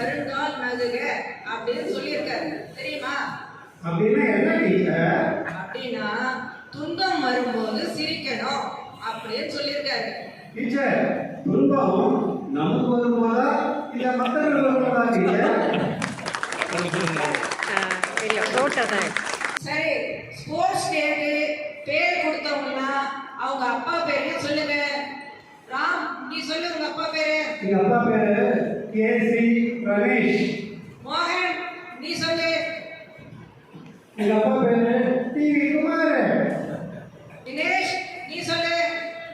வருங்கால் நகுக அப்படின்னு சொல்லியிருக்காரு. தெரியுமா? அப்படின்னா என்ன டீச்சர்? அப்படின்னா துன்பம் வரும்போது சிரிக்கணும் அப்படின்னு சொல்லியிருக்காரு. டீச்சர் துன்பம் நமக்கு வரும்போதா இல்ல மற்றவங்களுக்கு வரும்போதா டீச்சர்? சரி ஸ்போர்ட்ஸ் டேக்கு பேர் கொடுத்தவங்கலாம் அவங்க அப்பா பேரையும் சொல்லுங்க? ராம் நீ சொல்லு உங்க அப்பா பேரு. எங்க அப்பா பேரு? கே சி ரமேஷ் மோகன் நீ சொல்லு. எங்க அப்பா பேரு டி வி குமார் தினேஷ் நீ சொல்லு.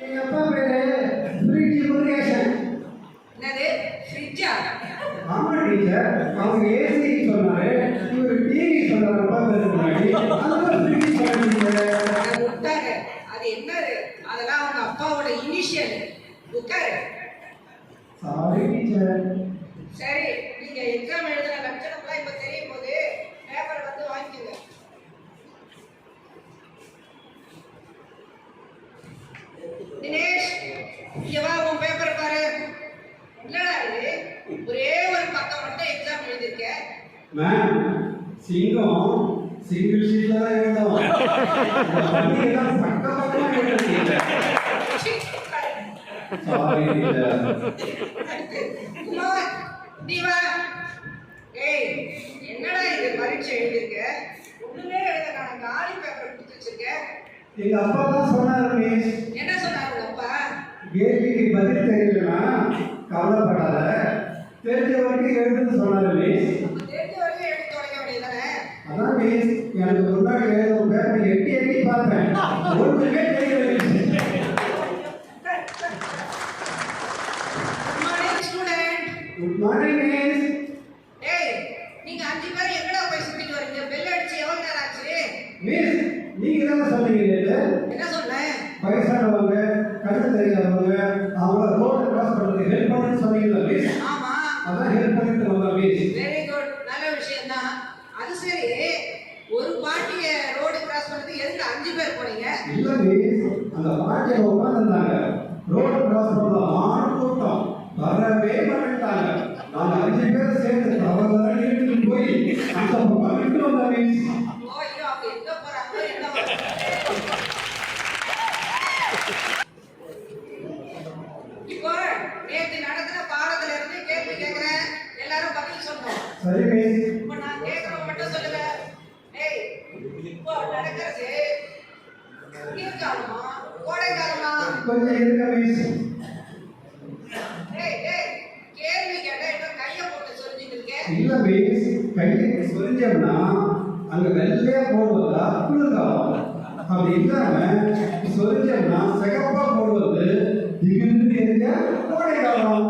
எங்க அப்பா பேரு பிரிட்ஜி முருகேசன். என்னது? ஃப்ரிட்ஜா ஆமா டீச்சர். அவங்க ஏசி சொன்னாரு. இவர் டிவி சொன்னாரு. அப்பா பேரு முன்னாடி. அதனால பிரிட்ஜி சொன்னாங்க அதை விட்டாரு அது என்னது? அதெல்லாம் அவங்க அப்பாவோட இனிஷியல் உட்காரு. சாரி டீச்சர் சரி நீங்க எக்ஸாம் எழுதுற லட்சணம்லாம் இப்ப தெரியும் போது பேப்பரை வந்து வாங்கிக்கோங்க தினேஷ் இங்க வா உன் பேப்பர் பாரு என்னடா இது ஒரே ஒரு பக்கம் மட்டும் எக்ஸாம் எழுதிருக்க மேம் சிங்கம் சிங்கிள் ஷீட்ல தான் எழுதுறீங்க சாரி டீச்சர் குமார் நீ வா ஏய் என்னடா இது பரீட்சை எழுதிருக்க ஒண்ணுமே எழுத நான் காலி பேப்பர் கொடுத்து வச்சிருக்கேன் எங்க அப்பா தான் சொன்னாரு மிஸ் என்ன சொன்னாரு உங்க அப்பா கேள்விக்கு பதில் தெரியலனா கவலைப்படாத தெரிஞ்ச வரைக்கும் எழுதுன்னு சொன்னாரு மிஸ் அப்ப தெரிஞ்ச வரைக்கும் எழுதி தொலைக்க வேண்டியதானே மிஸ் எனக்கு முன்னாடி எழுதும் பேப்பர் எட்டி எட்டி பார்த்தேன் ஒன்றுமே தெரியல மிஸ் குட் மார்னிங் மிஸ் ஏய் நீங்க அஞ்சு பேர் எங்கடா போய் சுத்திட்டு வரீங்க? பெல் அடிச்சு எவ்வளவு நேரம் ஆச்சு மிஸ் நீங்க தானே சொன்னீங்க? என்ன சொன்னேன் வயசானவங்க கண்ணு தெரியாதவங்க அவங்கள ரோட கிராஸ் பண்றதுக்கு ஹெல்ப் பண்ணுன்னு சொன்னீங்கல்ல மிஸ் ஆமா. அதான் ஹெல்ப் பண்ணிட்டு வந்தேன் மிஸ் வெரி குட் நல்ல விஷயம் தான் அது சரி ஒரு பாட்டிய ரோடு கிராஸ் பண்ணது எதுக்கு அஞ்சு பேர் போனீங்க. இல்ல மிஸ் அந்த பாட்டியை உட்காந்துருந்தாங்க ரோடு கிராஸ் பண்ண மாடு கூட்டம். வரவே மாட்டாங்க நாங்க அஞ்சு பேர் சேர்ந்து தவறு போய் அந்த பக்கம் விட்டு வந்தோம் மிஸ்? இப்போ பாடத்துல இருந்து கேள்வி எல்லாரும் பதில் சரி மிஸ் இப்போ நான் கேக்குறவங்க மட்டும் சொல்லுங்க. ஏய் இப்போ நடக்கிறது கொஞ்சம் இருங்க மிஸ் இல்ல மிஸ் கையை சொரிஞ்சோம்னா அங்க வெள்ளையா போடுவதா குளிர்காலம். அப்படி இல்லாம சொரிஞ்சோம்னா சிகப்பா போடுவது கோடை காலம்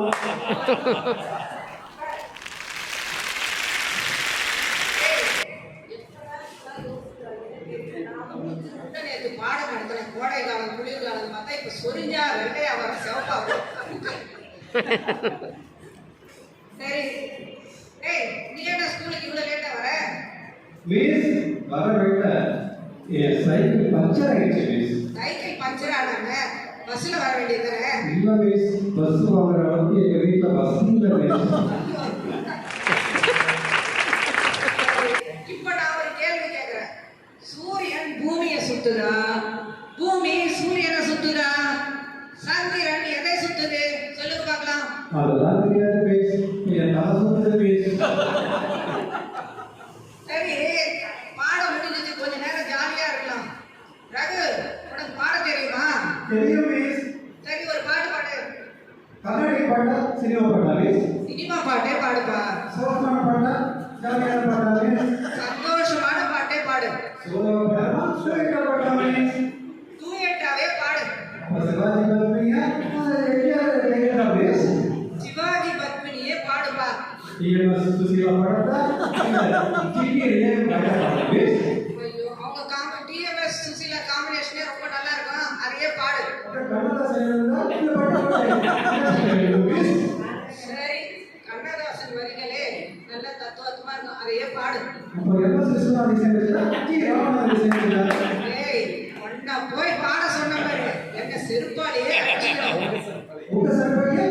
கோடை காலம் குளிர்காலம் பார்த்தா இப்ப சொரிஞ்சா வெள்ளையா வர சிவப்பா. சரி. ஏய் நீ என்ன ஸ்கூலுக்கு இவ்வளவு லேட்டா வர? மிஸ் வர வேண்ட சைக்கிள் பஞ்சர் ஆயிடுச்சு மிஸ் சைக்கிள் பஞ்சர் ஆனாங்க. பஸ்ல வர வேண்டியது தானே? இல்ல மிஸ் பஸ் வாங்குற அளவுக்கு எங்க வீட்டுல பஸ் இல்ல இப்ப நான் ஒரு கேள்வி கேக்குறேன். சூரியன் பூமியை சுத்துதா? தெரியும்? மிஸ் சரி ஒரு பாட்டு பாடு. கண்ணாடி பாட்டா சினிமா பாட்டா மிஸ் சினிமா பாட்டே பாடுப்பா. சோகமான பாட்டா ஜாலியான பாட்டா மிஸ் சந்தோஷமான பாட்டே பாடு. சோக பாட்டா சுயக்க பாட்டா மிஸ் டூயட்டாவே பாடு. அப்ப சிவாஜி எங்கேயாவது கேட்கலாம் மிஸ் சிவாஜி பத்மினியே பாடுப்பா. டிஎம்எஸ் சுசீலா பாடட்டா டிடிஏ பாடட்டா மிஸ் ஐயோ போய் பாட சொன்ன உங்க செருப்பாளியே நீ செருப்பாளியே